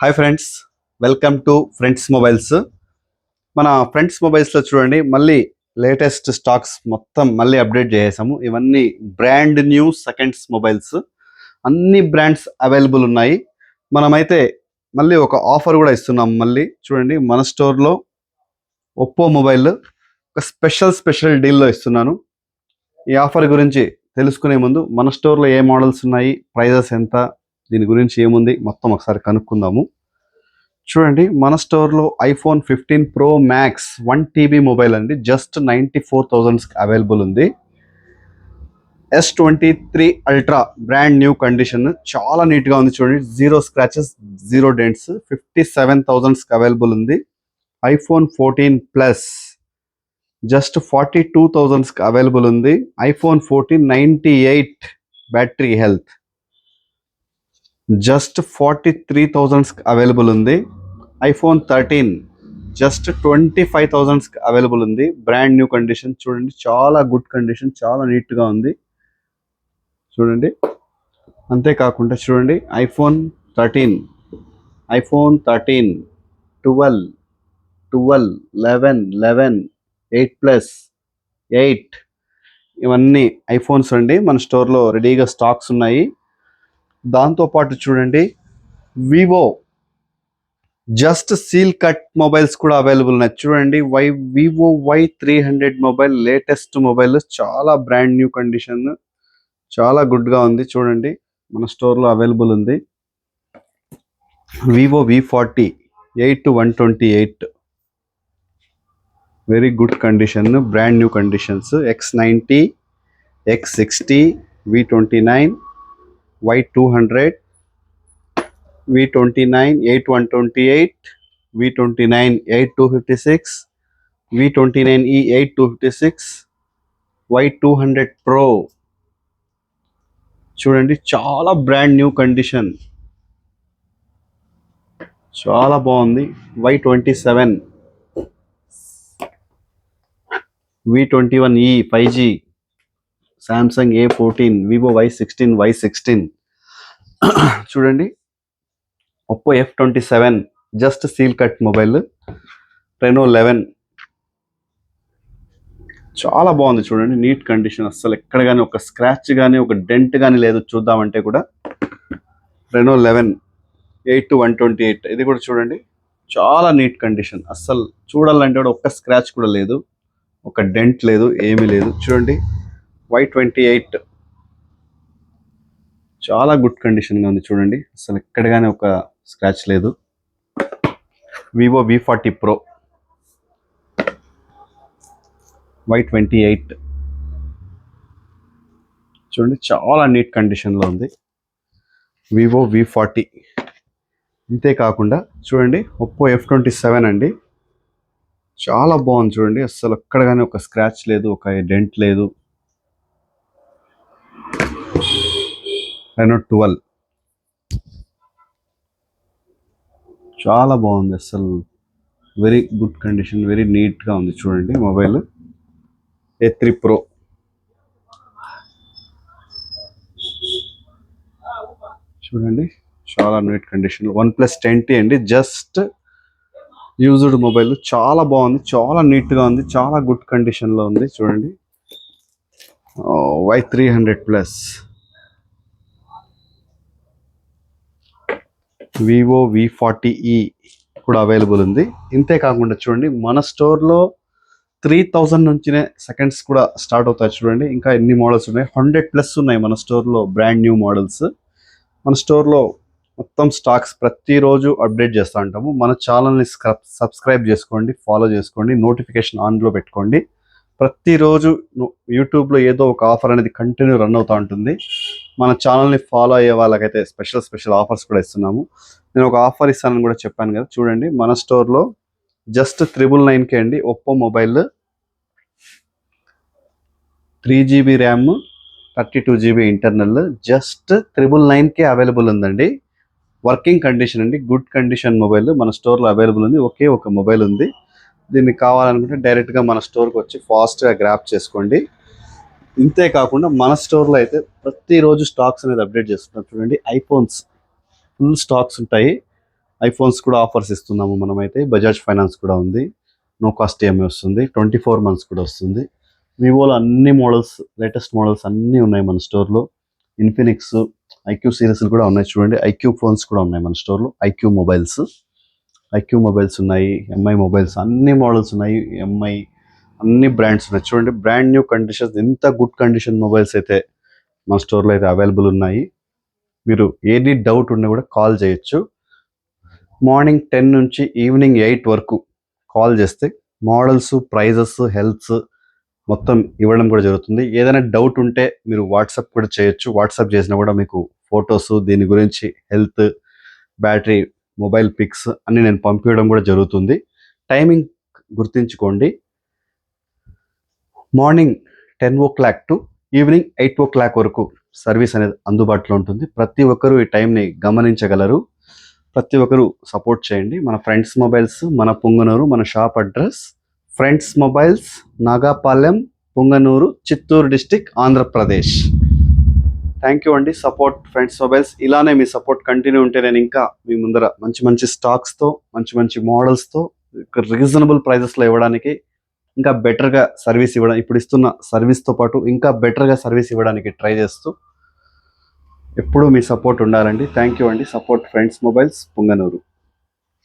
Hi friends welcome to friends mobiles మన friends మొబైల్స్లో చూడండి మళ్ళీ లేటెస్ట్ స్టాక్స్ మొత్తం మళ్ళీ అప్డేట్ చేసేసాము. ఇవన్నీ బ్రాండ్ న్యూ సెకండ్స్ మొబైల్స్ అన్ని బ్రాండ్స్ అవైలబుల్ ఉన్నాయి. మనమైతే మళ్ళీ ఒక ఆఫర్ కూడా ఇస్తున్నాం మళ్ళీ. చూడండి మన స్టోర్లో ఒప్పో మొబైల్ ఒక స్పెషల్ స్పెషల్ డీల్లో ఇస్తున్నాను. ఈ ఆఫర్ గురించి తెలుసుకునే ముందు మన స్టోర్లో ఏ మోడల్స్ ఉన్నాయి ప్రైజెస్ ఎంత దీని గురించి ఏముంది? మొత్తం ఒకసారి కనుక్కుందాము. చూడండి మన స్టోర్లో iPhone fifteen pro max one TB mobile అండి. జస్ట్ నైంటీ ఫోర్ థౌజండ్స్కి అవైలబుల్ ఉంది. S twenty three ultra brand new condition. చాలా నీట్గా ఉంది చూడండి. Zero scratches zero dents. Fifty seven థౌజండ్స్కి available ఉంది. IPhone fourteen plus. Just forty two థౌజండ్స్కి available ఉంది. IPhone fourteen ninety eight battery health. Just forty three థౌజండ్స్కి available ఉంది. IPhone thirteen just twenty five థౌజండ్స్కి available ఉంది. Brand new condition చూడండి చాలా good condition చాలా నీట్గా ఉంది. చూడండి అంతేకాకుండా చూడండి iPhone thirteen iPhone thirteen twelve twelve eleven eleven eight plus eight ఇవన్నీ ఐఫోన్స్ అండి. మన స్టోర్లో రెడీగా స్టాక్స్ ఉన్నాయి. దాంతోపాటు చూడండి Vivo just seal cut mobiles కూడా అవైలబుల్ ఉన్నాయి. చూడండి Y Vivo Y three hundred mobile latest mobile చాలా బ్రాండ్ న్యూ కండిషన్ చాలా గుడ్గా ఉంది. చూడండి మన స్టోర్లో అవైలబుల్ ఉంది. Vivo V forty eight one twenty eight very good condition brand new conditions X ninety X sixty V twenty nine Y two hundred V twenty nine eight one twenty eight V twenty nine eight two fifty six V twenty nine E eight two fifty six Y two hundred pro చూడండి చాలా brand new condition చాలా బాగుంది. Y twenty seven V twenty one E five G Samsung A fourteen Vivo Y sixteen Y sixteen చూడండి. Oppo F twenty seven just seal cut mobile Reno eleven చాలా బాగుంది చూడండి. Neat condition అస్సలు ఎక్కడ కానీ ఒక స్క్రాచ్ కానీ ఒక డెంట్ కానీ లేదు చూద్దామంటే కూడా. Reno eleven eight to one twenty eight ఇది కూడా చూడండి. చాలా నీట్ కండిషన్ అస్సలు చూడాలంటే కూడా ఒక్క స్క్రాచ్ కూడా లేదు. ఒక డెంట్ లేదు ఏమీ లేదు. చూడండి. వై ట్వంటీ ఎయిట్ చాలా గుడ్ కండిషన్గా ఉంది చూడండి. అసలు ఎక్కడ కానీ ఒక స్క్రాచ్ లేదు. Vivo V forty pro Y twenty eight చూడండి చాలా నీట్ కండిషన్లో ఉంది. వివో వి ఫార్టీ ఇంతేకాకుండా చూడండి ఒప్పో ఎఫ్ ట్వంటీ సెవెన్ అండి. చాలా బాగుంది చూడండి. అసలు ఎక్కడ కానీ ఒక స్క్రాచ్ లేదు ఒక డెంట్ లేదు. Reno twelve. చాలా బాగుంది అసలు వెరీ గుడ్ కండిషన్ వెరీ నీట్గా ఉంది చూడండి మొబైల్. ఏ త్రీ ప్రో చూడండి చాలా neat condition one plus ten T అండి జస్ట్ యూజ్డ్ మొబైల్ చాలా బాగుంది చాలా నీట్గా ఉంది చాలా గుడ్ కండిషన్లో ఉంది. చూడండి. Y three hundred plus Vivo V forty E కూడా అవైలబుల్ ఉంది. ఇంతే కాకుండా చూడండి మన స్టోర్లో త్రీ థౌజండ్ నుంచినే సెకండ్స్ కూడా స్టార్ట్ అవుతాయి చూడండి. ఇంకా ఎన్ని మోడల్స్ ఉన్నాయి? హండ్రెడ్ ప్లస్ ఉన్నాయి మన స్టోర్లో బ్రాండ్ న్యూ మోడల్స్ మన స్టోర్లో మొత్తం స్టాక్స్ ప్రతిరోజు అప్డేట్ చేస్తూ ఉంటాము. మన ఛానల్ని సబ్స్క్రైబ్ చేసుకోండి ఫాలో చేసుకోండి నోటిఫికేషన్ ఆన్లో పెట్టుకోండి. ప్రతిరోజు యూట్యూబ్లో ఏదో ఒక ఆఫర్ అనేది కంటిన్యూ రన్ అవుతూ ఉంటుంది. మన ఛానల్ని ఫాలో అయ్యే వాళ్ళకైతే స్పెషల్ స్పెషల్ ఆఫర్స్ కూడా ఇస్తున్నాము. నేను ఒక ఆఫర్ ఇస్తానని కూడా చెప్పాను కదా చూడండి. మన స్టోర్లో జస్ట్ త్రిబుల్ నైన్కే అండి. Oppo mobile three GB RAM thirty two GB internal just triple నైన్కే available ఉందండి. వర్కింగ్ కండిషన్ అండి. Good condition mobile. మన స్టోర్లో అవైలబుల్ ఉంది. ఒకే ఒక మొబైల్ ఉంది. దీన్ని కావాలనుకుంటే డైరెక్ట్గా మన స్టోర్కి వచ్చి ఫాస్ట్గా గ్రాప్ చేసుకోండి. ఇంతే కాకుండా మన స్టోర్లో అయితే ప్రతిరోజు స్టాక్స్ అనేది అప్డేట్ చేస్తున్నాం. చూడండి ఐఫోన్స్ ఫుల్ స్టాక్స్ ఉంటాయి. ఐఫోన్స్ కూడా ఆఫర్స్ ఇస్తున్నాము మనమైతే. బజాజ్ ఫైనాన్స్ కూడా ఉంది. నో కాస్ట్ ఈఎంఐ వస్తుంది. ట్వంటీ ఫోర్ మంత్స్ కూడా వస్తుంది. వివోలో అన్ని మోడల్స్ లేటెస్ట్ మోడల్స్ అన్నీ ఉన్నాయి మన స్టోర్లో ఇన్ఫినిక్స్ ఐక్యూ సిరీస్లు కూడా ఉన్నాయి. చూడండి ఐక్యూ ఫోన్స్ కూడా ఉన్నాయి మన స్టోర్లో ఐక్యూ మొబైల్స్ ఐక్యూ మొబైల్స్ ఉన్నాయి ఎంఐ మొబైల్స్ అన్ని మోడల్స్ ఉన్నాయి ఎంఐ అన్ని బ్రాండ్స్ ఉన్నాయి. చూడండి బ్రాండ్ న్యూ కండిషన్స్ ఎంత గుడ్ కండిషన్ మొబైల్స్ అయితే మా స్టోర్లో అయితే అవైలబుల్ ఉన్నాయి. మీరు ఏది డౌట్ ఉన్నా కూడా కాల్ చేయొచ్చు. మార్నింగ్ టెన్ నుంచి ఈవినింగ్ ఎయిట్ వరకు కాల్ చేస్తే మోడల్స్ ప్రైజెస్ హెల్త్స్ మొత్తం ఇవ్వడం కూడా జరుగుతుంది. ఏదైనా డౌట్ ఉంటే మీరు వాట్సాప్ కూడా చేయొచ్చు. వాట్సాప్ చేసినా కూడా మీకు ఫొటోస్ దీని గురించి హెల్త్ బ్యాటరీ మొబైల్ పిక్స్ అన్ని నేను పంపించడం కూడా జరుగుతుంది. టైమింగ్ గుర్తుంచుకోండి. Morning ten o'clock to evening eight o'clock వరకు సర్వీస్ అనేది అందుబాటులో ఉంటుంది. ప్రతి ఒక్కరూ ఈ టైంని గమనించగలరు. ప్రతి ఒక్కరూ సపోర్ట్ చేయండి. మన ఫ్రెండ్స్ మొబైల్స్ మన పుంగనూరు మన shop address friends mobiles Nagapalem Punganur Chittoor district Andhra Pradesh. Thank you అండి సపోర్ట్ ఫ్రెండ్స్ మొబైల్స్ ఇలానే మీ సపోర్ట్ కంటిన్యూ ఉంటే నేను ఇంకా మీ ముందర మంచి మంచి స్టాక్స్తో మంచి మంచి మోడల్స్తో రీజనబుల్ ప్రైజెస్లో ఇవ్వడానికి ఇంకా బెటర్గా సర్వీస్ ఇవ్వడం ఇప్పుడు ఇస్తున్న సర్వీస్తో పాటు ఇంకా బెటర్గా సర్వీస్ ఇవ్వడానికి ట్రై చేస్తూ ఎప్పుడూ మీ సపోర్ట్ ఉండాలండి. థ్యాంక్ యూ అండి సపోర్ట్ ఫ్రెండ్స్ మొబైల్స్ పుంగనూరు